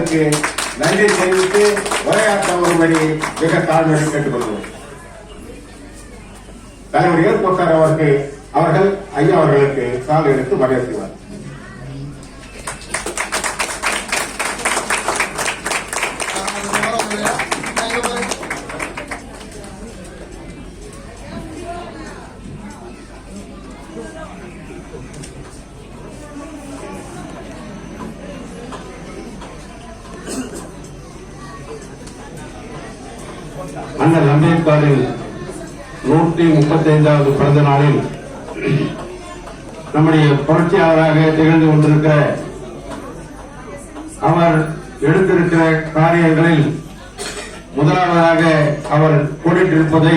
அவர்களுக்கு நன்றி தெரிவித்து உரையாற்ற வரும்படி மிக தாழ்மையை கேட்டுக்கொள்வோம். தலைவர் ஏற்பட்டார் அவருக்கு அவர்கள் ஐயா அவர்களுக்கு சாலை எடுத்து மரியாதை அண்ணல் அம்பேத்கரின் நூற்றி முப்பத்தி ஐந்தாவது பிறந்த நாளில் நம்முடைய புரட்சியாளராக திகழ்ந்து கொண்டிருக்கிற அவர் எடுத்திருக்கிற காரியங்களில் முதலாவதாக அவர் கோடிட்டிருப்பதை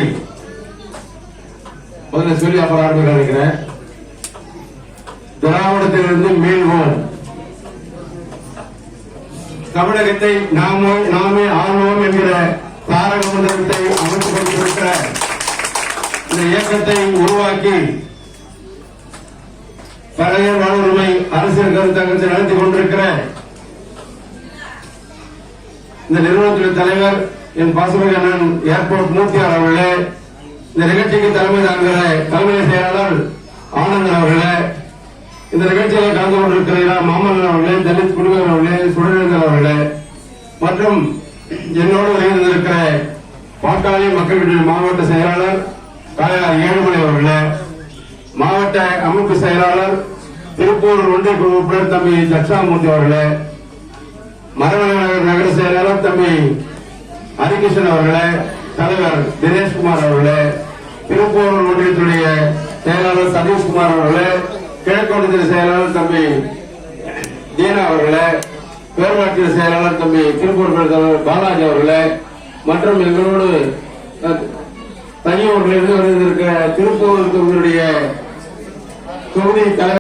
முதல்ல சொல்லி அப்புறம் ஆரம்பிக்க நினைக்கிறேன் திராவிடத்திலிருந்து மீள்வோம். தமிழகத்தை நாமோ நாமே ஆள்வோம் என்கிற தாரக மண்டலத்தை அமைத்துக் கொண்டிருக்கிற இந்த இயக்கத்தை உருவாக்கி பழைய வாழ்வுரிமை அரசியல் கருத்தகத்தை நடத்தி கொண்டிருக்கிற இந்த நிறுவனத்துடைய தலைவர் என் பாசுமதி அண்ணன் ஏர்போர்ட் மூர்த்தியார் அவர்களே இந்த நிகழ்ச்சிக்கு தலைமை தாங்குகிற தலைமை செயலாளர் ஆனந்தன் அவர்களே இந்த நிகழ்ச்சியில் கலந்து கொண்டிருக்கிற மாமல்லன் அவர்களே தலித் குடிமகன் அவர்களே சுடரேந்தன் அவர்களே மற்றும் என்னோடு இணைந்திருக்கிற பாட்டாளி மக்கள் விடுதலை மாவட்ட செயலாளர் காளையார் ஏழுமலை அவர்களே மாவட்ட அமைப்பு செயலாளர் திருப்பூர் ஒன்றிய குழு உறுப்பினர் தம்பி தட்சாமூர்த்தி அவர்களே மரவநகர் நகர செயலாளர் தம்பி ஹரிகிருஷ்ணன் அவர்களே தலைவர் தினேஷ்குமார் அவர்களே திருப்பூர் ஒன்றியத்துடைய செயலாளர் சதீஷ்குமார் அவர்களே கிழக்கு ஒன்றிய செயலாளர் தம்பி தீனா அவர்களே பேரூராட்சி செயலாளர் தம்பி திருப்பூர் தலைவர் பாலாஜி அவர்களே மற்றும் எங்களோடு தனியூரிலிருந்து வந்திருக்கிற திருப்பூர் தொகுதியுடைய தொகுதி தலைவர்